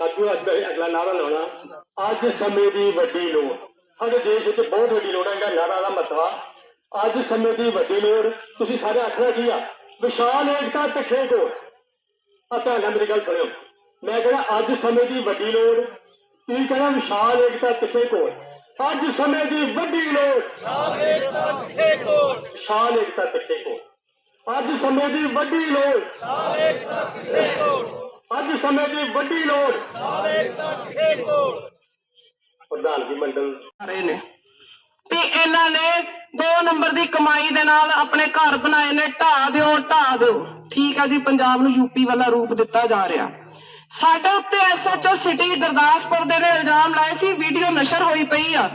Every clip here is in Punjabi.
ਸਾਥੀਓ ਅੱਜ ਦਾ ਅਗਲਾ ਨਾਰਾ ਲਾਉਣਾ। ਅੱਜ ਸਮੇਂ ਦੀ ਵੱਡੀ ਲੋੜ। ਸਾਡੇ ਦੇਸ਼ ਵਿੱਚ ਬਹੁਤ ਵੱਡੀ ਲੋੜ ਹੈ ਇਹਦਾ ਨਾਰਾ ਦਾ ਮਤਵਾ ਅੱਜ ਸਮੇਂ ਦੀ ਵੱਡੀ ਲੋੜ ਤੁਸੀਂ ਸਾਰੇ ਆਖਣਾ ਕੀ ਆ? ਵਿਸ਼ਾਲ ਏਕਤਾ ਤਿੱਖੇ ਕੋ ਪਤਾ ਨਾ ਮੇਰੀ ਗੱਲ ਸੁਣਿਓ। ਮੈਂ ਕਹਿੰਦਾ ਅੱਜ ਸਮੇਂ ਦੀ ਵੱਡੀ ਲੋੜ ਤੁਸੀਂ ਕਹਿੰਦਾ ਵਿਸ਼ਾਲ ਏਕਤਾ ਤਿੱਖੇ ਕੋ ਅੱਜ ਸਮੇਂ ਦੀ ਵੱਡੀ ਲੋੜ। ਵਿਸ਼ਾਲ ਏਕਤਾ ਤਿੱਖੇ ਕੋ ਅੱਜ ਸਮੇਂ ਦੀ ਵੱਡੀ ਲੋੜ। ਵਿਸ਼ਾਲ ਏਕਤਾ ਤਿੱਖੇ ਕੋ ਅੱਜ ਸਮੇਂ ਦੀ ਵੱਡੀ ਲੋੜ। ਵਿਸ਼ਾਲ ਏਕਤਾ ਤਿੱਖੇ ਕੋ ਪ੍ਰਧਾਨਗੀ ਮੰਡਲ। ਰਹੇ ਨੇ। ਵੀ ਇਹਨਾਂ ਨੇ 2 ਨੰਬਰ ਦੀ ਕਮਾਈ ਦੇ ਨਾਲ ਆਪਣੇ ਘਰ ਬਣਾਏ ਨੇ ਢਾ ਦਿਓ ਢਾ ਦਿਓ। ਠੀਕ ਆ ਜੀ ਪੰਜਾਬ ਨੂੰ ਯੂਪੀ ਵਾਲਾ ਰੂਪ ਦਿੱਤਾ ਜਾ ਰਿਹਾ। ਸਾਡੇ ਉੱਤੇ ਐਸਐਚਓ ਸਿਟੀ ਗੁਰਦਾਸਪੁਰ ਦੇ ਨੇ ਇਲਜ਼ਾਮ ਲਾਏ ਸੀ ਵੀਡੀਓ ਨਸ਼ਰ ਹੋਈ ਪਈ ਆ।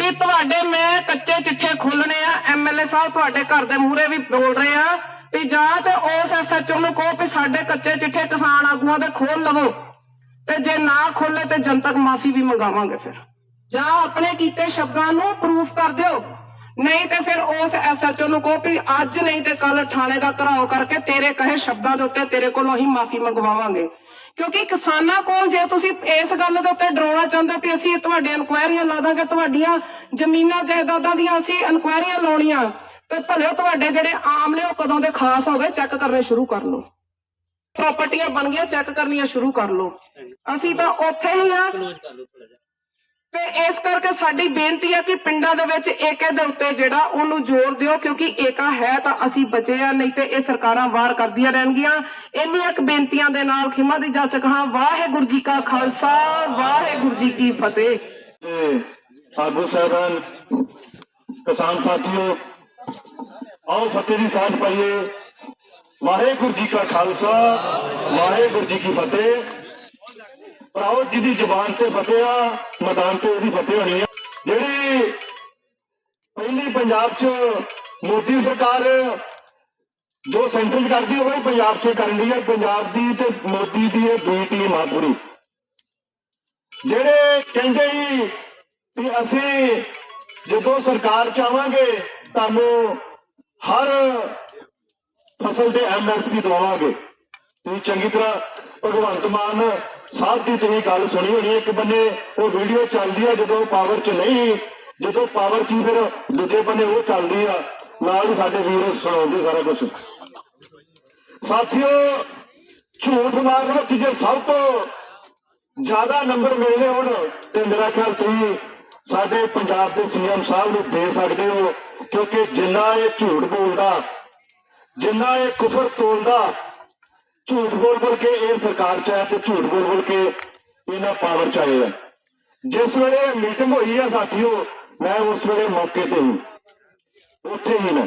ਵੀ ਤੁਹਾਡੇ ਮੈਂ ਕੱਚੇ ਚਿੱਠੇ ਖੋਲਣੇ ਆ ਐਮਐਲਏ ਸਾਹਿਬ ਤੁਹਾਡੇ ਘਰ ਦੇ ਮੂਹਰੇ ਵੀ ਬੋਲ ਰਹੇ ਆ। ਵੀ ਜਾਂ ਤੇ ਉਸ ਐਸਐਚਓ ਨੂੰ ਕਹੋ ਵੀ ਸਾਡੇ ਕੱਚੇ ਚਿੱਠੇ ਕਿਸਾਨ ਆਗੂਆਂ ਦੇ ਖੋਲ ਲਵੋ। ਤੇ ਜੇ ਨਾ ਖੋਲੇ ਤੇ ਜਨਤਕ ਮਾਫੀ ਵੀ ਮੰਗਾਵਾਂਗੇ ਫਿਰ। ਜਾਂ ਆਪਣੇ ਕੀਤੇ ਸ਼ਬਦਾਂ ਨੂੰ ਪ੍ਰੂਫ ਕਰ ਦਿਓ। ਨਹੀਂ ਤੇ ਫਿਰ ਉਸ ਐਸਐਚਓ ਨੂੰ ਕਹੋ ਵੀ ਅੱਜ ਨਹੀਂ ਤੇ ਕੱਲ ਥਾਣੇ ਦਾ ਘਰਾਓ ਕਰਕੇ ਤੇਰੇ ਕਹੇ ਸ਼ਬਦਾਂ ਦੇ ਉੱਤੇ ਤੇਰੇ ਕੋਲੋਂ ਹੀ ਮਾਫੀ ਮੰਗਵਾਵਾਂਗੇ। ਕਿਉਂਕਿ ਕਿਸਾਨਾਂ ਕੋਲ ਜੇ ਤੁਸੀਂ ਇਸ ਗੱਲ ਦੇ ਉੱਤੇ ਡਰਾਉਣਾ ਚਾਹੁੰਦੇ ਹੋ ਵੀ ਅਸੀਂ ਤੁਹਾਡੀਆਂ ਇਨਕੁਆਇਰੀਆਂ ਲਾ ਦਾਂਗੇ, ਤੁਹਾਡੀਆਂ ਜ਼ਮੀਨਾਂ ਜਾਇਦਾਦਾਂ ਦੀਆਂ ਅਸੀਂ ਇਨਕੁਆਇਰੀਆਂ ਲਾਉਣੀਆਂ। ਤੇ ਭਲੇ ਤੁਹਾਡੇ ਜਿਹੜੇ ਆਮ ਨੇ ਉਹ ਕਦੋਂ ਦੇ ਖਾਸ ਹੋ ਗਏ ਚੈੱਕ ਕਰਨੇ ਸ਼ੁਰੂ ਕਰ ਲਓ। ਪ੍ਰਾਪਰਟੀਆਂ ਬਣ ਗਈਆਂ ਚੈੱਕ ਕਰਨੀਆਂ ਸ਼ੁਰੂ ਕਰ ਲਓ। ਅਸੀਂ ਤਾਂ ਉੱਥੇ ਹੀ ਆ ਤੇ ਇਸ ਕਰਕੇ ਸਾਡੀ ਬੇਨਤੀ ਹੈ ਕਿ ਪਿੰਡਾਂ ਦੇ ਵਿੱਚ ਏਕੇ ਦੇ ਉੱਤੇ ਜਿਹੜਾ ਉਹਨੂੰ ਜ਼ੋਰ ਦਿਓ ਕਿਉਂਕਿ ਏਕਾ ਹੈ ਤਾਂ ਅਸੀਂ ਬਚੇ ਆ ਨਹੀਂ ਤੇ ਇਹ ਸਰਕਾਰਾਂ ਵਾਰ ਕਰਦੀਆਂ ਰਹਿਣਗੀਆਂ। ਇੰਨੀਆਂ ਕੁ ਬੇਨਤੀਆਂ ਦੇ ਨਾਲ ਖਿਮਾ ਦੀ ਜਾਚਕ ਹਾਂ। ਵਾਹਿਗੁਰੂ ਜੀ ਕਾ ਖਾਲਸਾ ਵਾਹਿਗੁਰੂ ਜੀ ਕੀ ਫਤਿਹ। ਆਗੂ ਸਾਹਿਬਾਨ ਕਿਸਾਨ ਸਾਥੀਓ ਆਓ ਫਤਿਹ ਦੀ ਸਾਥ ਪਾਈਏ। ਵਾਹਿਗੁਰੂ ਜੀ ਕਾ ਖਾਲਸਾ, ਵਾਹਿਗੁਰੂ ਜੀ ਕੀ ਫਤਿਹ। ਭਰਾਓ, ਜਿਹਦੀ ਜ਼ੁਬਾਨ ਤੇ ਫਤਿਹ ਆ, ਮੈਦਾਨ ਤੇ ਉਹਦੀ ਫਤਿਹ ਹੋਣੀ ਆ। ਜਿਹੜੀ ਪਹਿਲੀ ਪੰਜਾਬ 'ਚ ਮੋਦੀ ਸਰਕਾਰ ਜੋ ਸੈਂਟਰ 'ਚ ਕਰਦੀ ਉਹ ਪੰਜਾਬ 'ਚ ਕਰਨ ਲਈ ਹੈ ਪੰਜਾਬ ਦੀ ਤੇ ਮੋਦੀ ਦੀ ਇਹ ਬੀ ਟੀਮ ਆ ਪੂਰੀ। ਜਿਹੜੇ ਕਹਿੰਦੇ ਹੀ ਵੀ ਅਸੀਂ ਜਦੋਂ ਸਰਕਾਰ ਚ ਆਵਾਂਗੇ ਤੁਹਾਨੂੰ ਹਰ ਫਸਲ ਤੇ ਐਮਐਸਪੀ ਦਵਾਵਾਂਗੇ। ਤੁਸੀਂ ਚੰਗੀ ਤਰ੍ਹਾਂ ਭਗਵੰਤ ਮਾਨ ਸਾਹਿਬ ਦੀ ਤੁਸੀਂ ਗੱਲ ਸੁਣੀ ਹੋਣੀ, ਇੱਕ ਬੰਨੇ ਉਹ ਵੀਡੀਓ ਚੱਲਦੀ ਆ ਜਦੋਂ ਪਾਵਰ 'ਚ ਨਹੀਂ, ਜਦੋਂ ਪਾਵਰ 'ਚ ਫਿਰ ਦੂਜੇ ਬੰਨੇ ਉਹ ਚੱਲਦੀ ਆ। ਨਾਲ ਹੀ ਸਾਡੇ ਵੀਡੀਓ ਸੁਣਾਉਂਦੇ ਸਾਰਾ ਕੁਝ ਸਾਥੀਓ, ਝੂਠ ਮਾਰਨ ਵਿੱਚ ਜੇ ਸਭ ਤੋਂ ਜ਼ਿਆਦਾ ਨੰਬਰ ਮਿਲਨੇ ਹੋਣ ਤੇ ਮੇਰਾ ਖਿਆਲ ਤੁਸੀਂ ਸਾਡੇ ਪੰਜਾਬ ਦੇ ਸੀਐਮ ਸਾਹਿਬ ਨੂੰ ਦੇ ਸਕਦੇ ਹੋ। ਕਿਉਂਕਿ ਜਿੰਨਾ ਇਹ ਝੂਠ ਬੋਲਦਾ, ਜਿੰਨਾ ਇਹ ਕੁਫਰ ਤੋਲਦਾ, ਝੂਠ ਬੋਲ ਬੋਲ ਕੇ ਇਹ ਸਰਕਾਰ ਚ ਆਇਆ ਤੇ ਝੂਠ ਬੋਲ ਬੋਲ ਕੇ ਇਹਨਾਂ ਪਾਵਰ ਚ ਆਏ ਜਿਸ ਵੇਲੇ ਮੀਟਿੰਗ ਹੋਈ ਆ ਸਾਥੀਓ, ਮੈਂ ਉਸ ਵੇਲੇ ਮੌਕੇ ਤੇ ਹੀ। ਉੱਥੇ ਹੀ ਮੈਂ।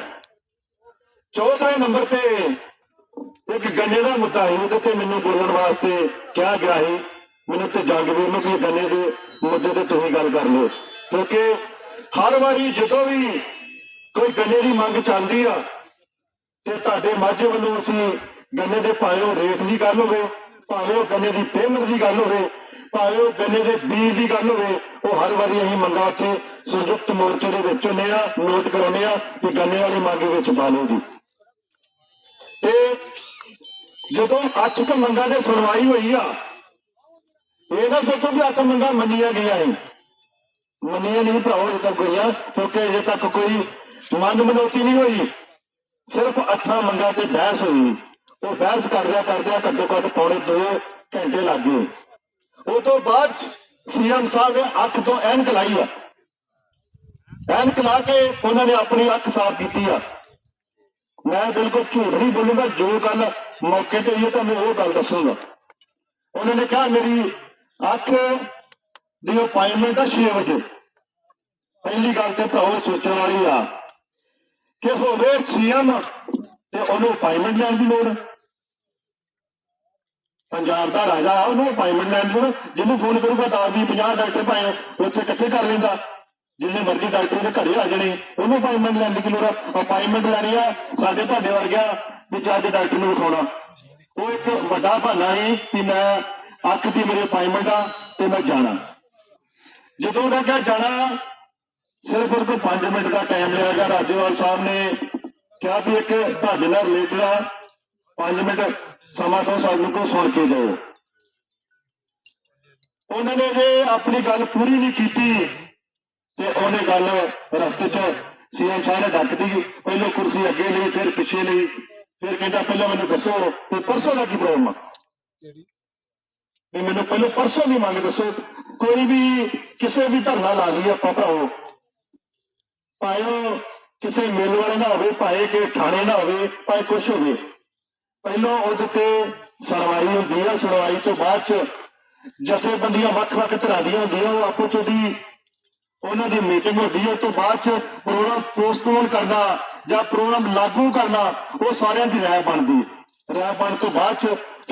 14ਵੇਂ ਨੰਬਰ ਤੇ ਇੱਕ ਗੰਨੇ ਦਾ ਮੁੱਦਾ ਸੀ, ਉਹਦੇ ਤੇ ਮੈਨੂੰ ਬੋਲਣ ਵਾਸਤੇ ਕਿਹਾ ਗਿਆ ਸੀ। ਮੈਨੂੰ ਤੇ ਜੰਗਵੀਰ ਨੂੰ ਵੀ ਗੰਨੇ ਦੇ ਮੁੱਦੇ ਤੇ ਤੁਸੀਂ ਗੱਲ ਕਰ ਲਓ। ਕਿਉਂਕਿ ਹਰ ਵਾਰੀ ਜਦੋਂ ਵੀ ਕੋਈ ਗੰਨੇ ਦੀ ਮੰਗ ਚੱਲਦੀ ਆ ਤੇ ਤੁਹਾਡੇ ਮਾਝੇ ਵੱਲੋਂ ਅਸੀਂ ਗੰਨੇ ਦੇ ਭਾਵੇਂ ਰੇਟ ਦੀ ਗੱਲ ਹੋਵੇ, ਭਾਵੇਂ ਉਹ ਗੰਨੇ ਦੀ ਪੇਮੈਂਟ ਦੀ ਗੱਲ ਹੋਵੇ, ਭਾਵੇਂ ਉਹ ਗੰਨੇ ਦੇ ਬੀਜ ਦੀ ਗੱਲ ਹੋਵੇ, ਉਹ ਹਰ ਵਾਰੀ ਅਸੀਂ ਮੰਗਾਂ ਉੱਥੇ ਸੰਯੁਕਤ ਮੋਰਚੇ ਦੇ ਵਿੱਚ ਹੁੰਦੇ ਆ ਨੋਟ ਕਰਾਉਂਦੇ ਆ ਕਿ ਗੰਨੇ ਵਾਲੀ ਮੰਗ ਵਿੱਚ ਪਾ ਲਓ ਜੀ। ਤੇ ਜਦੋਂ ਅੱਠ ਕੁ ਮੰਗਾਂ ਦੇ ਸੁਣਵਾਈ ਹੋਈ ਆ, ਇਹ ਨਾ ਸੋਚੋ ਕਿ ਅੱਠ ਮੰਗਾਂ ਮੰਨੀਆਂ ਗਈਆਂ ਸੀ ਮੰਨੀਆਂ ਨਹੀਂ ਭਰਾਓ ਅਜੇ ਤੱਕ ਹੋਈਆਂ ਕਿਉਂਕਿ ਅਜੇ ਤੱਕ ਕੋਈ ਮੰਗ ਮਨੌਤੀ ਨਹੀਂ ਹੋਈ। ਸਿਰਫ ਅੱਠਾਂ ਮੰਗਾਂ ਤੇ ਬਹਿਸ ਹੋਈ। ਉਹ ਬਹਿਸ ਕਰਦਿਆਂ ਕਰਦਿਆਂ ਘੱਟੋ ਘੱਟ ਪੌਣੇ 2 ਘੰਟੇ ਲੱਗ ਗਏ। ਉਹ ਤੋਂ ਬਾਅਦ ਸੀਐਮ ਸਾਹਿਬ ਨੇ ਅੱਖ ਤੋਂ ਐਨਕ ਲਾਈ ਆ। ਐਨਕ ਲਾ ਕੇ ਉਹਨਾਂ ਨੇ ਆਪਣੀ ਅੱਖ ਸਾਫ਼ ਕੀਤੀ ਆ। ਮੈਂ ਬਿਲਕੁਲ ਝੂਠ ਨਹੀਂ ਬੋਲੂਗਾ, ਜੋ ਗੱਲ ਮੌਕੇ ਤੇ ਹੋਈ ਹੈ ਤੁਹਾਨੂੰ ਉਹ ਗੱਲ ਦੱਸੂਗਾ। ਉਹਨਾਂ ਨੇ ਕਿਹਾ, ਮੇਰੀ ਅੱਖ ਦੀ ਅਪਾਇੰਟਮੈਂਟ ਆ 6 ਵਜੇ। ਪਹਿਲੀ ਗੱਲ ਤੇ ਭਰਾਓ ਸੋਚਣ ਵਾਲੀ ਆ ਕਿ ਹੋਵੇ ਸੀਐਮ ਤੇ ਉਹਨੂੰ ਅਪਾਇੰਟਮੈਂਟ ਲੈਣ ਦੀ ਲੋੜ ਪੰਜਾਬ ਦਾ ਰਾਜਾ ਉਹਨੂੰ ਅਪਾਇੰਟਮੈਂਟ ਲੈਣ ਦੀ ਲੋੜ ਜਿਹਨੂੰ ਫੋਨ ਕਰੂਗਾ 10 20 50 ਡਾਕਟਰ ਭਾਵੇਂ ਉੱਥੇ ਇਕੱਠੇ ਕਰ ਲੈਂਦਾ। ਜਿੰਨੇ ਮਰਜ਼ੀ ਡਾਕਟਰ ਦੇ ਘਰੇ ਆ ਜਾਣੇ, ਉਹਨੂੰ ਅਪਾਇੰਟਮੈਂਟ ਲੈਣ ਦੀ ਲੋੜ ਅਪਾਇੰਟਮੈਂਟ ਲੈਣੀ ਆ, ਸਾਡੇ ਤੁਹਾਡੇ ਵਰਗਿਆ ਵੀ ਅੱਜ ਡਾਕਟਰ ਨੂੰ ਵਿਖਾਉਣਾ। ਉਹ ਇੱਕ ਵੱਡਾ ਬਹਾਨਾ ਸੀ ਕਿ ਮੈਂ ਅੱਖ ਦੀ ਮੇਰੀ ਅਪਾਇੰਟਮੈਂਟ ਆ ਤੇ ਮੈਂ ਜਾਣਾ। ਜਦੋਂ ਉਹਨਾਂ ਕਿਹਾ ਜਾਣਾ ਸਿਰਫ ਉਹ 5 ਮਿੰਟ ਦਾ ਟਾਈਮ ਲਿਆ ਗਿਆ। ਰਾਜੇਵਾਲ ਸਾਹਿਬ ਨੇ ਕਿਹਾ ਵੀ ਇੱਕ ਤੁਹਾਡੇ ਨਾਲ ਰਿਲੇਟਡ ਆ। 5 ਮਿੰਟ ਸਮਾਂ ਤੋਂ ਸਾਨੂੰ ਕੋ ਸੁਣ ਕੇ ਜਾਓ ਉਹਨਾਂ ਨੇ ਜੇ ਆਪਣੀ ਗੱਲ ਪੂਰੀ ਨਹੀਂ ਕੀਤੀ ਤੇ ਉਹਨੇ ਗੱਲ ਰਸਤੇ 'ਚ ਸੀਐਮ ਸਾਹਿਬ ਨੇ ਡੱਕਤੀ ਪਹਿਲਾਂ ਕੁਰਸੀ ਅੱਗੇ ਲਈ ਫਿਰ ਪਿੱਛੇ ਲਈ। ਫਿਰ ਕਹਿੰਦਾ ਪਹਿਲਾਂ ਮੈਨੂੰ ਦੱਸੋ ਕਿ ਪਰਸੋਂ ਦਾ ਕੀ ਪ੍ਰੋਗਰਾਮ ਆ? ਮੈਨੂੰ ਪਹਿਲਾਂ ਪਰਸੋਂ ਦੀ ਮੰਗ ਦੱਸੋ। ਕੋਈ ਵੀ ਕਿਸੇ ਵੀ ਧਰਨਾ ਲਾ ਲਈ ਆਪਾਂ ਭਰਾਓ ਭਾਵੇਂ ਕਿਸੇ ਮੇਲ ਵਾਲੇ ਨਾ ਹੋਵੇ, ਭਾਵੇਂ ਕਿ ਥਾਣੇ ਨਾ ਹੋਵੇ, ਭਾਵੇਂ ਕੁਛ ਹੋਵੇ। ਪਹਿਲਾਂ ਉਹਦੇ ਤੇ ਸੁਣਵਾਈ ਹੁੰਦੀ ਆ। ਸੁਣਵਾਈ ਤੋਂ ਬਾਅਦ ਚ ਜਥੇਬੰਦੀਆਂ ਵੱਖ-ਵੱਖ ਤਰ੍ਹਾਂ ਦੀਆਂ ਹੁੰਦੀਆਂ। ਉਹ ਆਪੋ ਚ ਦੀ ਉਹਨਾਂ ਦੀ ਮੀਟਿੰਗ ਹੁੰਦੀ ਹੈ ਉਸ ਤੋਂ ਬਾਅਦ ਚ ਪ੍ਰੋਗਰਾਮ ਪੋਸਟਪੋਨ ਕਰਨਾ ਜਾਂ ਪ੍ਰੋਗਰਾਮ ਲਾਗੂ ਕਰਨਾ, ਉਹ ਸਾਰਿਆਂ ਦੀ ਰਾਏ ਬਣਦੀ। ਹੈ। ਰਾਏ ਬਣ ਤੋਂ ਬਾਅਦ ਚ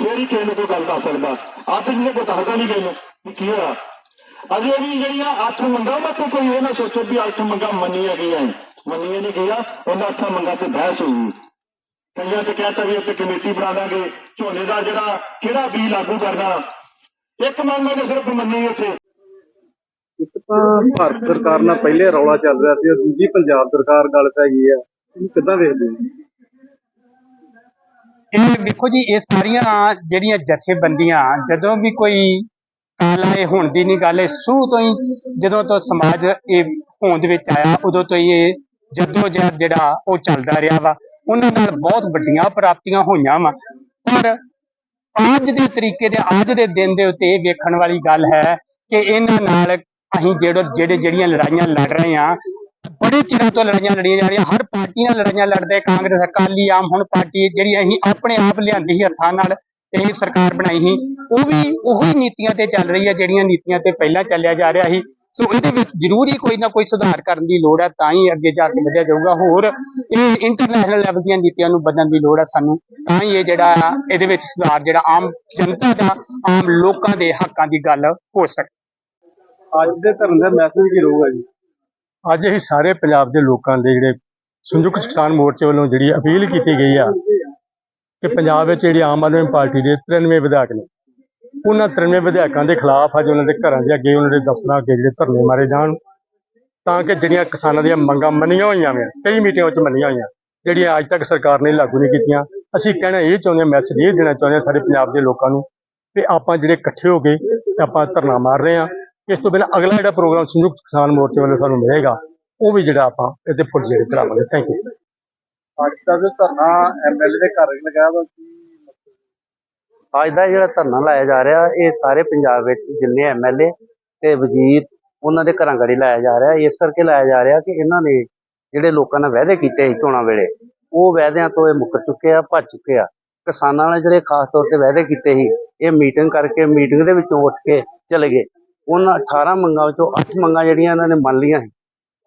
ਫੇਰ ਹੀ ਕਿਸੇ ਨੂੰ ਕੋਈ ਗੱਲ ਦੱਸ ਸਕਦਾ। ਅੱਜ ਜਿਹਨੇ ਕੋਈ ਦੱਸਦਾ ਨਹੀਂ ਕਿਸੇ ਨੂੰ ਕੀ ਹੋਇਆ। ਅਜੇ ਵੀ ਜਿਹੜੀਆਂ ਅੱਠ ਮੰਗਾਂ ਮੱਥੇ ਕੋਈ ਇਹ ਨਾ ਸੋਚੋ ਵੀ ਅੱਠ ਮੰਗਾਂ ਮੰਨੀਆਂ ਗਈਆਂ ਹੈ। ਮੰਨੀਆਂ ਨਹੀਂ ਗਈਆਂ ਉਹਨਾਂ ਅੱਠਾਂ ਮੰਗਾਂ ਤੇ ਬਹਿਸ ਹੋਈ। ਕਈਆਂ ਤੇ ਕਹਿਤਾ ਵੀ ਉੱਤੇ ਕਮੇਟੀ ਬਣਾ ਦਾਂਗੇ ਝੋਨੇ ਦਾ ਜਿਹੜਾ ਕਿਹੜਾ ਬੀ ਲਾਗੂ ਕਰਨਾ। ਇੱਕ ਮੰਗ ਉਹਨੇ ਸਿਰਫ ਮੰਨੀ ਉੱਥੇ। ਇੱਕ ਤਾਂ ਭਾਰਤ ਸਰਕਾਰ ਨਾਲ ਪਹਿਲੇ ਰੌਲਾ ਚੱਲ ਰਿਹਾ ਸੀ ਦੂਜੀ ਪੰਜਾਬ ਸਰਕਾਰ ਗੱਲ ਪੈ ਗਈ ਆ ਇਹਨੂੰ ਕਿੱਦਾਂ ਵੇਖਦੇ ਹੋ? ਇਹ ਵੇਖੋ ਜੀ ਇਹ ਸਾਰੀਆਂ ਜਿਹੜੀਆਂ ਜਥੇਬੰਦੀਆਂ ਜਦੋਂ ਵੀ ਕੋਈ ਕਾਲਾ ਇਹ ਹੋਣ ਦੀ ਨਹੀਂ ਗੱਲ, ਇਹ ਸ਼ੁਰੂ ਤੋਂ ਹੀ ਜਦੋਂ ਤੋਂ ਸਮਾਜ ਇਹ ਹੋਂਦ ਵਿੱਚ ਆਇਆ, ਉਦੋਂ ਤੋਂ ਹੀ ਇਹ ਜੱਦੋ ਜਿਹੜਾ ਉਹ ਚੱਲਦਾ ਰਿਹਾ ਵਾ। ਉਹਨਾਂ ਨਾਲ ਬਹੁਤ ਵੱਡੀਆਂ ਪ੍ਰਾਪਤੀਆਂ ਹੋਈਆਂ ਵਾ। ਪਰ ਅੱਜ ਦੇ ਤਰੀਕੇ ਦੇ ਅੱਜ ਦੇ ਦਿਨ ਦੇ ਉੱਤੇ ਇਹ ਵੇਖਣ ਵਾਲੀ ਗੱਲ ਹੈ ਕਿ ਇਹਨਾਂ ਨਾਲ ਅਸੀਂ ਜਿਹੜੇ ਜਿਹੜੇ, ਜਿਹੜੀਆਂ ਲੜਾਈਆਂ ਲੜ ਰਹੇ ਹਾਂ, ਬੜੇ ਚਿਰਾਂ ਤੋਂ ਲੜਾਈਆਂ ਲੜੀਆਂ ਜਾ ਰਹੀਆਂ, ਹਰ ਪਾਰਟੀ ਨਾਲ ਲੜਾਈਆਂ ਲੜਦੇ, ਕਾਂਗਰਸ, ਅਕਾਲੀ ਆਮ ਹੁਣ ਪਾਰਟੀ ਜਿਹੜੀ ਅਸੀਂ ਆਪਣੇ ਆਪ ਲਿਆਂਦੀ ਸੀ ਹੱਥਾਂ ਨਾਲ ਇਹ ਸਰਕਾਰ ਬਣਾਈ ਸੀ ਉਹ ਵੀ ਉਹੀ ਨੀਤੀਆਂ ਤੇ ਚੱਲ ਰਹੀ ਹੈ ਜਿਹੜੀਆਂ ਨੀਤੀਆਂ ਤੇ ਪਹਿਲਾਂ ਚੱਲਿਆ ਜਾ ਰਿਹਾ ਸੀ। ਸੋ ਇਹਦੇ ਵਿੱਚ ਜ਼ਰੂਰ ਹੀ ਕੋਈ ਨਾ ਕੋਈ ਸੁਧਾਰ ਕਰਨ ਦੀ ਲੋੜ ਹੈ ਤਾਂ ਹੀ ਅੱਗੇ ਜਾ ਕੇ ਵਧਿਆ ਜਾਊਗਾ। ਹੋਰ ਇਹ ਇੰਟਰਨੈਸ਼ਨਲ ਲੈਵਲ ਦੀਆਂ ਨੀਤੀਆਂ ਨੂੰ ਬਦਲਣ ਦੀ ਲੋੜ ਹੈ ਸਾਨੂੰ ਤਾਂ ਹੀ ਇਹ ਜਿਹੜਾ ਇਹਦੇ ਵਿੱਚ ਸੁਧਾਰ ਜਿਹੜਾ ਆਮ ਜਨਤਾ ਦਾ ਆਮ ਲੋਕਾਂ ਦੇ ਹੱਕਾਂ ਦੀ ਗੱਲ ਹੋ ਸਕੇ। ਅੱਜ ਦੇ ਧਰਮ ਦਾ ਮੈਸੇਜ ਕੀ ਰਹੂਗਾ ਜੀ? ਅੱਜ ਅਸੀਂ ਸਾਰੇ ਪੰਜਾਬ ਦੇ ਲੋਕਾਂ ਦੇ ਜਿਹੜੇ ਸੰਯੁਕਤ ਕਿਸਾਨ ਮੋਰਚੇ ਵੱਲੋਂ ਜਿਹੜੀ ਅਪੀਲ ਕੀਤੀ ਗਈ ਆ ਕਿ ਪੰਜਾਬ ਵਿੱਚ ਜਿਹੜੀ ਆਮ ਆਦਮੀ ਪਾਰਟੀ ਦੇ 93 ਵਿਧਾਇਕ ਨੇ, ਉਹਨਾਂ 93 ਵਿਧਾਇਕਾਂ ਦੇ ਖਿਲਾਫ ਅੱਜ ਉਹਨਾਂ ਦੇ ਘਰਾਂ ਦੇ ਅੱਗੇ ਉਹਨਾਂ ਦੇ ਦਫ਼ਤਰਾਂ ਅੱਗੇ ਜਿਹੜੇ ਧਰਨੇ ਮਾਰੇ ਜਾਣ, ਤਾਂ ਕਿ ਜਿਹੜੀਆਂ ਕਿਸਾਨਾਂ ਦੀਆਂ ਮੰਗਾਂ ਮੰਨੀਆਂ ਹੋਈਆਂ ਨੇ, ਕਈ ਮੀਟਿੰਗਾਂ ਵਿੱਚ ਮੰਨੀਆਂ ਹੋਈਆਂ, ਜਿਹੜੀਆਂ ਅੱਜ ਤੱਕ ਸਰਕਾਰ ਨੇ ਲਾਗੂ ਨਹੀਂ ਕੀਤੀਆਂ, ਅਸੀਂ ਕਹਿਣਾ ਇਹ ਚਾਹੁੰਦੇ ਹਾਂ ਮੈਸੇਜ ਇਹ ਦੇਣਾ ਚਾਹੁੰਦੇ ਹਾਂ ਸਾਰੇ ਪੰਜਾਬ ਦੇ ਲੋਕਾਂ ਨੂੰ ਕਿ ਆਪਾਂ ਜਿਹੜੇ ਇਕੱਠੇ ਹੋ ਕੇ ਆਪਾਂ ਧਰਨਾ ਮਾਰ ਰਹੇ ਹਾਂ, ਇਸ ਤੋਂ ਬਿਨਾਂ ਅਗਲਾ ਜਿਹੜਾ ਪ੍ਰੋਗਰਾਮ ਸੰਯੁਕਤ ਕਿਸਾਨ ਮੋਰਚੇ ਵੱਲੋਂ ਸਾਨੂੰ ਮਿਲੇਗਾ, ਉਹ ਵੀ ਜਿਹੜਾ ਆਪਾਂ ਇਹਦੇ ਫੁੱਲ ਜਿਹੜੇ ਕਰਾਵਾਂਗੇ। ਥੈਂਕ ਯੂ ਅੱਜ ਦਾ ਜੋ ਧਰਨਾ ਐਮਐਲਏ ਦੇ ਘਰ ਲਗਾਇਆ ਵਾ ਕੀ ਅੱਜ ਦਾ ਜਿਹੜਾ ਧਰਨਾ ਲਾਇਆ ਜਾ ਰਿਹਾ, ਇਹ ਸਾਰੇ ਪੰਜਾਬ ਵਿੱਚ ਜਿੰਨੇ ਐਮਐਲਏ ਤੇ ਵਜ਼ੀਰ, ਉਹਨਾਂ ਦੇ ਘਰਾਂ ਘੜੀ ਲਾਇਆ ਜਾ ਰਿਹਾ। ਇਸ ਕਰਕੇ ਲਾਇਆ ਜਾ ਰਿਹਾ ਕਿ ਇਹਨਾਂ ਨੇ ਜਿਹੜੇ ਲੋਕਾਂ ਨਾਲ ਵਾਅਦੇ ਕੀਤੇ ਸੀ ਚੋਣਾਂ ਵੇਲੇ, ਉਹ ਵਾਅਦਿਆਂ ਤੋਂ ਇਹ ਮੁੱਕਰ ਚੁੱਕੇ ਆ, ਭੱਜ ਚੁੱਕੇ ਆ। ਕਿਸਾਨਾਂ ਨਾਲ ਜਿਹੜੇ ਖਾਸ ਤੌਰ ਤੇ ਵਾਅਦੇ ਕੀਤੇ ਸੀ, ਇਹ ਮੀਟਿੰਗ ਕਰਕੇ, ਮੀਟਿੰਗ ਦੇ ਵਿੱਚੋਂ ਉੱਠ ਕੇ ਚਲੇ ਗਏ। ਉਹਨਾਂ 18 ਮੰਗਾਂ ਵਿੱਚੋਂ 8 ਮੰਗਾਂ ਜਿਹੜੀਆਂ ਇਹਨਾਂ ਨੇ ਮੰਨ ਲਈਆਂ ਸੀ,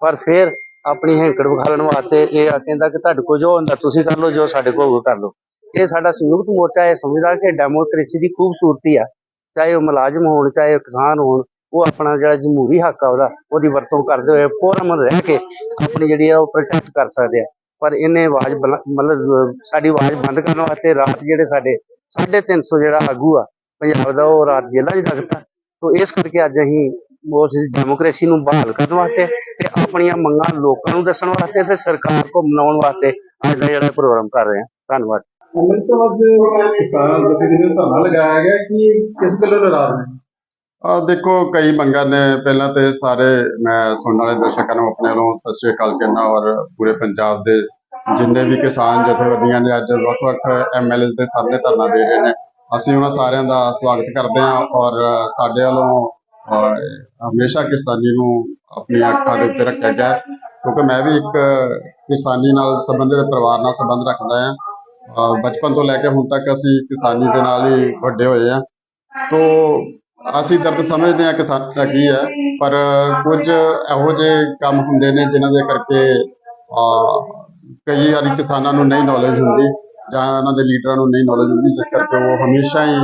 ਪਰ ਫਿਰ ਆਪਣੀ ਹੈਂਕੜ ਵਿਖਾਲਣ ਵਾਸਤੇ ਇਹ ਆ ਕਹਿੰਦਾ ਕਿ ਤੁਹਾਡੇ ਕੋਲ ਜੋ ਹੁੰਦਾ ਤੁਸੀਂ ਕਰ ਲਓ, ਜੋ ਸਾਡੇ ਕੋਲ ਉਹ ਕਰ ਲਓ। ਇਹ ਸਾਡਾ ਸੰਯੁਕਤ ਮੋਰਚਾ ਇਹ ਸਮਝਦਾ ਕਿ ਡੈਮੋਕ੍ਰੇਸੀ ਦੀ ਖੂਬਸੂਰਤੀ ਆ। ਚਾਹੇ ਉਹ ਮੁਲਾਜ਼ਮ ਹੋਣ, ਚਾਹੇ ਕਿਸਾਨ ਹੋਣ, ਉਹ ਆਪਣਾ ਜਿਹੜਾ ਜਮਹੂਰੀ ਹੱਕ ਆ ਉਹਦਾ, ਉਹਦੀ ਵਰਤੋਂ ਕਰਦੇ ਹੋਏ ਪੂਰਨ ਰਹਿ ਕੇ ਆਪਣੀ ਜਿਹੜੀ ਆ ਉਹ ਪ੍ਰੋਟੈਕਟ ਕਰ ਸਕਦੇ ਆ। ਪਰ ਇਹਨੇ ਆਵਾਜ਼ ਬਲ- ਮਤਲਬ ਸਾਡੀ ਆਵਾਜ਼ ਬੰਦ ਕਰਨ ਵਾਸਤੇ ਰਾਤ ਜਿਹੜੇ ਸਾਡੇ 350 ਜਿਹੜਾ ਆਗੂ ਆ, ਪੰਜਾਬ ਦਾ ਉਹ ਰਾਤ ਜੇਲ੍ਹਾਂ 'ਚ ਲੱਗਦਾ ਤੋ ਇਸ ਕਰਕੇ ਅੱਜ ਅਸੀਂ ਉਸ ਡੈਮੋਕ੍ਰੇਸੀ ਨੂੰ ਬਹਾਲ ਕਰਨ ਵਾਸਤੇ ਤੇ ਆਪਣੀਆਂ ਮੰਗਾਂ ਲੋਕਾਂ ਨੂੰ ਦੱਸਣ ਵਾਸਤੇ ਤੇ ਸਰਕਾਰ ਕੋ ਮਨਾਉਣ ਵਾਸਤੇ ਅੱਜ ਦਾ ਜਿਹੜਾ ਪ੍ਰੋਗਰਾਮ ਕਰ ਰਹੇ ਹਾਂ। ਧੰਨਵਾਦ। ਅੰਮ੍ਰਿਤਸਰ ਅੱਜ ਕਿਸਾਨ ਜਥੇਬੰਦੀ ਨੂੰ ਧਰਨਾ ਲਗਾਇਆ ਗਿਆ ਕਿ ਕਿਸ ਗੱਲੋਂ ਨਾਰਾਜ਼ ਨੇ? ਆ ਦੇਖੋ ਕਈ ਮੰਗਾਂ ਨੇ। ਪਹਿਲਾਂ ਤੇ ਸਾਰੇ ਮੈਂ ਸੁਣਨ ਵਾਲੇ ਦਰਸ਼ਕਾਂ ਨੂੰ ਆਪਣੇ ਵੱਲੋਂ ਸਤਿ ਸ਼੍ਰੀ ਅਕਾਲ ਕਹਿੰਦਾ ਔਰ ਪੂਰੇ ਪੰਜਾਬ ਦੇ ਜਿੰਨੇ ਵੀ ਕਿਸਾਨ ਜਥੇਬੰਦੀਆਂ ਨੇ ਅੱਜ ਵੱਖ-ਵੱਖ ਐਮਐਲਏਸ ਦੇ ਸਾਹਮਣੇ ਧਰਨਾ ਦੇ ਰਹੇ ਨੇ। ਅਸੀਂ ਉਹਨਾਂ ਸਾਰਿਆਂ ਦਾ ਸਵਾਗਤ ਕਰਦੇ ਹਾਂ ਔਰ ਸਾਡੇ ਵੱਲੋਂ ਹਮੇਸ਼ਾ ਕਿਸਾਨੀ ਨੂੰ ਆਪਣੀਆਂ ਅੱਖਾਂ ਦੇ ਉੱਤੇ ਰੱਖਿਆ ਗਿਆ ਕਿਉਂਕਿ ਮੈਂ ਵੀ ਇੱਕ ਕਿਸਾਨੀ ਨਾਲ ਸੰਬੰਧਿਤ, ਪਰਿਵਾਰ ਨਾਲ ਸੰਬੰਧ ਰੱਖਦਾ ਹਾਂ। ਬਚਪਨ ਤੋਂ ਲੈ ਕੇ ਹੁਣ ਤੱਕ ਅਸੀਂ ਕਿਸਾਨੀ ਦੇ ਨਾਲ ਹੀ ਵੱਡੇ ਹੋਏ ਹਾਂ। ਤੋ ਅਸੀਂ ਦਰਦ ਸਮਝਦੇ ਹਾਂ ਕਿਸਾਨ ਦਾ ਕੀ ਹੈ, ਪਰ ਕੁਝ ਇਹੋ ਜਿਹੇ ਕੰਮ ਹੁੰਦੇ ਨੇ ਜਿਨ੍ਹਾਂ ਦੇ ਕਰਕੇ ਕਈ ਵਾਰੀ ਕਿਸਾਨਾਂ ਨੂੰ ਨਹੀਂ ਨੌਲੇਜ ਹੁੰਦੀ ਜਾਂ ਉਹਨਾਂ ਦੇ ਲੀਡਰਾਂ ਨੂੰ ਨਹੀਂ ਨੌਲੇਜ ਹੁੰਦੀ, ਜਿਸ ਕਰਕੇ ਉਹ ਹਮੇਸ਼ਾ ਹੀ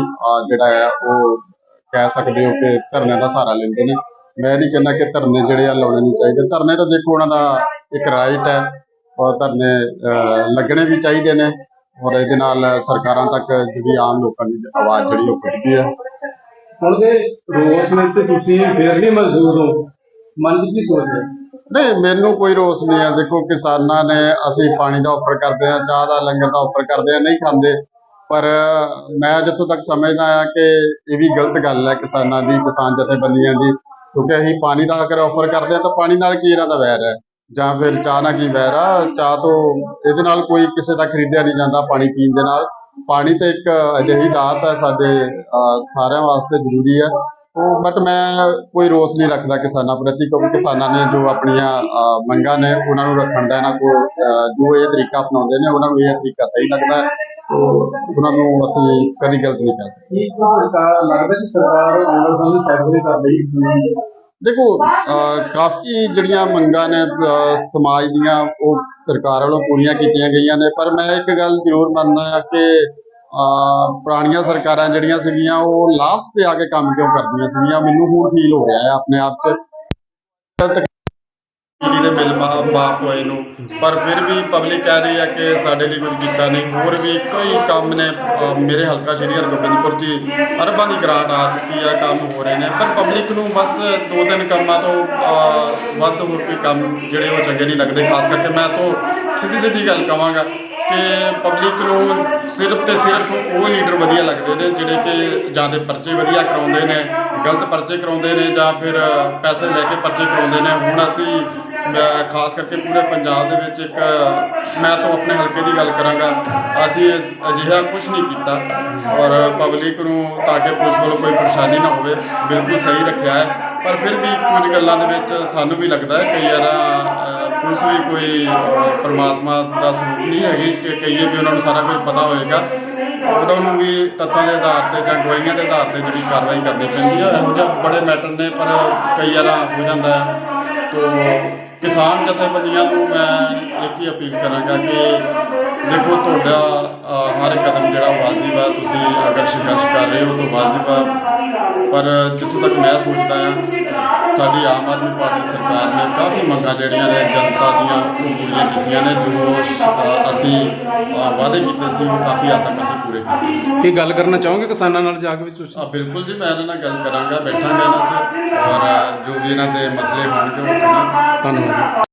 ਜਿਹੜਾ ਹੈ, ਉਹ ਕਹਿ ਸਕਦੇ ਹੋ ਕਿ ਧਰਨੇ ਦਾ ਸਹਾਰਾ ਲੈਂਦੇ ਨੇ। ਮੈਂ ਨਹੀਂ ਕਹਿੰਦਾ ਕਿ ਧਰਨੇ ਜਿਹੜੇ ਆ ਲਾਉਣੇ ਨਹੀਂ ਚਾਹੀਦੇ। ਧਰਨੇ ਤਾਂ ਦੇਖੋ ਉਹਨਾਂ ਦਾ ਇੱਕ ਰਾਈਟ ਹੈ ਔਰ ਧਰਨੇ ਲੱਗਣੇ ਵੀ ਚਾਹੀਦੇ ਨੇ ਔਰ ਇਹਦੇ ਨਾਲ ਸਰਕਾਰਾਂ ਤੱਕ ਜਿਹੜੀ ਆਮ ਲੋਕਾਂ ਦੀ ਆਵਾਜ਼ ਜਿਹੜੀ ਉਹ ਪਹੁੰਚਦੀ ਹੈ। ਹੁਣ ਦੇ ਰੋਸ ਵਿੱਚ ਤੁਸੀਂ ਫਿਰ ਵੀ ਮੌਜੂਦ ਹੋ ਮਨ 'ਚ ਕੀ ਸੋਚ ਹੈ? ਨਹੀਂ ਮੈਨੂੰ ਕੋਈ ਰੋਸ ਨਹੀਂ ਹੈ। ਦੇਖੋ ਕਿਸਾਨਾਂ ਨੇ ਅਸੀਂ ਪਾਣੀ ਦਾ ਆਫਰ ਕਰਦੇ ਆ ਚਾਹ ਦਾ ਲੰਗਰ ਦਾ ਆਫਰ ਕਰਦੇ ਆ ਨਹੀਂ ਖਾਂਦੇ। ਪਰ ਮੈਂ ਜਿੱਥੋਂ ਤੱਕ ਸਮਝਦਾ ਆ ਕਿ ਇਹ ਵੀ ਗਲਤ ਗੱਲ ਹੈ ਕਿਸਾਨਾਂ ਦੀ, ਕਿਸਾਨ ਜਥੇਬੰਦੀਆਂ ਦੀ, ਕਿਉਂਕਿ ਅਸੀਂ ਪਾਣੀ ਦਾ ਅਗਰ ਆਫਰ ਕਰਦੇ ਆ ਤਾਂ ਪਾਣੀ ਨਾਲ ਕੀ ਇਹਨਾਂ ਦਾ ਵੈਰ ਹੈ? ਜਾਂ ਫਿਰ ਚਾਹ ਨਾਲ ਕੀ ਵੈਰ ਆ? ਚਾਹ ਤੋਂ ਇਹਦੇ ਨਾਲ ਕੋਈ ਕਿਸੇ ਦਾ ਖਰੀਦਿਆ ਨਹੀਂ ਜਾਂਦਾ ਪਾਣੀ ਪੀਣ ਦੇ ਨਾਲ। ਪਾਣੀ ਤੇ ਇੱਕ ਅਜਿਹੀ ਦਾਤ ਹੈ ਸਾਡੇ ਸਾਰਿਆਂ ਵਾਸਤੇ ਜ਼ਰੂਰੀ ਹੈ। ਉਹ ਬਟ ਮੈਂ ਕੋਈ ਰੋਸ ਨਹੀਂ ਰੱਖਦਾ ਕਿਸਾਨਾਂ ਪ੍ਰਤੀ, ਕਿਉਂਕਿ ਕਿਸਾਨਾਂ ਨੇ ਜੋ ਆਪਣੀਆਂ ਮੰਗਾਂ ਨੇ ਉਹਨਾਂ ਨੂੰ ਰੱਖਣ ਦਾ ਇਹਨਾਂ ਕੋ ਜੋ ਇਹ ਤਰੀਕਾ ਅਪਣਾਉਂਦੇ ਨੇ, ਉਹਨਾਂ ਨੂੰ ਇਹ ਤਰੀਕਾ ਸਹੀ ਲੱਗਦਾ ਤੋ ਉਹਨਾਂ ਨੂੰ ਅਸੀਂ ਕਦੀ ਗਲਤ ਨਹੀਂ ਕਹਿੰਦੇ ਕੀ ਸਰਕਾਰ ਲੱਗਦਾ ਕਿ ਸਰਕਾਰ ਆਉਣ ਵਾਲੇ ਸਮੇਂ ਫੈਸਲੇ ਕਰ ਰਹੀ ਹੈ ਦੇਖੋ ਕਾਫੀ ਜਿਹੜੀਆਂ ਮੰਗਾਂ ਨੇ ਸਮਾਜ ਦੀਆਂ ਉਹ ਸਰਕਾਰ ਵੱਲੋਂ ਪੂਰੀਆਂ ਕੀਤੀਆਂ ਗਈਆਂ ਨੇ। ਪਰ ਮੈਂ ਇੱਕ ਗੱਲ ਜ਼ਰੂਰ ਮੰਨਦਾ ਹਾਂ ਕਿ ਪੁਰਾਣੀਆਂ ਸਰਕਾਰਾਂ ਜਿਹੜੀਆਂ ਸੀਗੀਆਂ ਉਹ ਲਾਸਟ ਤੇ ਆ ਕੇ ਕੰਮ ਕਿਉਂ ਕਰਦੀਆਂ ਸੀਗੀਆਂ? ਮੈਨੂੰ ਹੁਣ ਫੀਲ ਹੋ ਰਿਹਾ ਹੈ ਆਪਣੇ ਆਪ 'ਚ। ਬਿਜਲੀ ਦੇ ਬਿੱਲ ਮਾ- ਮਾਫ ਹੋਏ ਨੂੰ। ਪਰ ਫਿਰ ਵੀ ਪਬਲਿਕ ਕਹਿ ਰਹੀ ਹੈ ਕਿ ਸਾਡੇ ਲਈ ਕੁਝ ਕੀਤਾ ਨਹੀਂ। ਹੋਰ ਵੀ ਕਈ ਕੰਮ ਨੇ ਅ, ਮੇਰੇ ਹਲਕਾ ਸ਼੍ਰੀ ਹਰਗੋਬਿੰਦਪੁਰ ਜੀ ਅਰਬਾਂ ਦੀ ਗ੍ਰਾਂਟ ਆ ਚੁੱਕੀ ਆ ਕੰਮ ਹੋ ਰਹੇ ਨੇ। ਪਰ ਪਬਲਿਕ ਨੂੰ ਬਸ ਦੋ ਤਿੰਨ ਕੰਮਾਂ ਤੋਂ ਅ, ਵੱਧ ਹੋਰ ਕੋਈ ਕੰਮ ਜਿਹੜੇ ਉਹ ਚੰਗੇ ਨਹੀਂ ਲੱਗਦੇ। ਖਾਸ ਕਰਕੇ ਮੈਂ ਤੋਂ ਸਿੱਧੀ ਸਿੱਧੀ ਗੱਲ ਕਵਾਂਗਾ ਕਿ ਪਬਲਿਕ ਨੂੰ ਸਿਰਫ ਤੇ ਸਿਰਫ ਉਹ ਲੀਡਰ ਵਧੀਆ ਲੱਗਦੇ ਨੇ ਜਿਹੜੇ ਕਿ ਜਾਂ ਤੇ ਪਰਚੇ ਵਧੀਆ ਕਰਾਉਂਦੇ ਨੇ ਗਲਤ ਪਰਚੇ ਕਰਾਉਂਦੇ ਨੇ ਜਾਂ ਫਿਰ ਪੈਸੇ ਲੈ ਕੇ ਪਰਚੇ ਕਰਾਉਂਦੇ ਨੇ। ਹੁਣ ਅਸੀਂ ਮੈਂ ਖਾਸ ਕਰਕੇ ਪੂਰੇ ਪੰਜਾਬ ਦੇ ਵਿੱਚ ਇੱਕ, ਮੈਂ ਤਾਂ ਆਪਣੇ ਹਲਕੇ ਦੀ ਗੱਲ ਕਰਾਂਗਾ। ਅਸੀਂ ਅਜਿਹਾ ਕੁਝ ਨਹੀਂ ਕੀਤਾ ਔਰ ਪਬਲਿਕ ਨੂੰ ਤਾਂ ਕਿ ਪੁਲਿਸ ਵੱਲੋਂ ਕੋਈ ਪਰੇਸ਼ਾਨੀ ਨਾ ਹੋਵੇ, ਬਿਲਕੁਲ ਸਹੀ ਰੱਖਿਆ ਹੈ। ਪਰ ਫਿਰ ਵੀ ਕੁਝ ਗੱਲਾਂ ਦੇ ਵਿੱਚ ਸਾਨੂੰ ਵੀ ਲੱਗਦਾ ਹੈ, ਕਈ ਵਾਰ ਪੁਲਿਸ ਵੀ ਕੋਈ ਪਰਮਾਤਮਾ ਦਾ ਸਰੂਪ ਨਹੀਂ ਹੈਗੀ ਕਿ ਕਈਏ ਵੀ ਉਹਨਾਂ ਨੂੰ ਸਾਰਾ ਕੁਝ ਪਤਾ ਹੋਏਗਾ। ਉਹਨਾਂ ਨੂੰ ਵੀ ਤੱਤਾਂ ਦੇ ਆਧਾਰ ਤੇ ਜਾਂ ਗਵਾਹੀਆਂ ਦੇ ਆਧਾਰ ਤੇ ਜਿਹੜੀ ਕਾਰਵਾਈ ਕਰਨੀ ਪੈਂਦੀ ਹੈ। ਇਹੋ ਜਿਹੇ ਬੜੇ ਮੈਟਰ ਨੇ, ਪਰ ਕਈ ਵਾਰ ਹੋ ਜਾਂਦਾ ਹੈ। ਤੋ ਕਿਸਾਨ ਜਥੇਬੰਦੀਆਂ ਨੂੰ ਮੈਂ ਇੱਕ ਹੀ ਅਪੀਲ ਕਰਾਂਗਾ ਕਿ ਦੇਖੋ ਤੁਹਾਡਾ ਹਰ ਕਦਮ ਜਿਹੜਾ ਵਾਜਿਬ ਆ ਤੁਸੀਂ ਅਗਰ ਸੰਘਰਸ਼ ਕਰ ਰਹੇ ਹੋ ਤਾਂ ਵਾਜਿਬ ਆ। ਪਰ ਜਿੱਥੋਂ ਤੱਕ ਮੈਂ ਸੋਚਦਾ ਆ ਸਾਡੀ ਆਮ ਆਦਮੀ ਪਾਰਟੀ ਸਰਕਾਰ ਨੇ ਕਾਫੀ ਮੰਗਾਂ ਜਿਹੜੀਆਂ ਨੇ ਜਨਤਾ ਦੀਆਂ ਉਹ ਪੂਰੀਆਂ ਕੀਤੀਆਂ ਨੇ ਜੋ ਅਸੀਂ ਵਾਅਦੇ ਕੀਤੇ ਸੀ ਉਹ ਕਾਫੀ ਹੱਦ ਤੱਕ ਅਸੀਂ ਪੂਰੇ ਕੀਤੇ ਕੀ ਗੱਲ ਕਰਨਾ ਚਾਹੋਗੇ ਕਿਸਾਨਾਂ ਨਾਲ ਜਾ ਕੇ ਵੀ ਤੁਸੀਂ? ਆ ਬਿਲਕੁਲ ਜੀ ਮੈਂ ਇਹਨਾਂ ਨਾਲ ਗੱਲ ਕਰਾਂਗਾ ਬੈਠਾਂਗਾ ਇਹਨਾਂ 'ਚ ਔਰ ਜੋ ਵੀ ਇਹਨਾਂ ਦੇ ਮਸਲੇ ਹੋਣਗੇ ਉਹ ਸੁਣਾਂ ਧੰਨਵਾਦ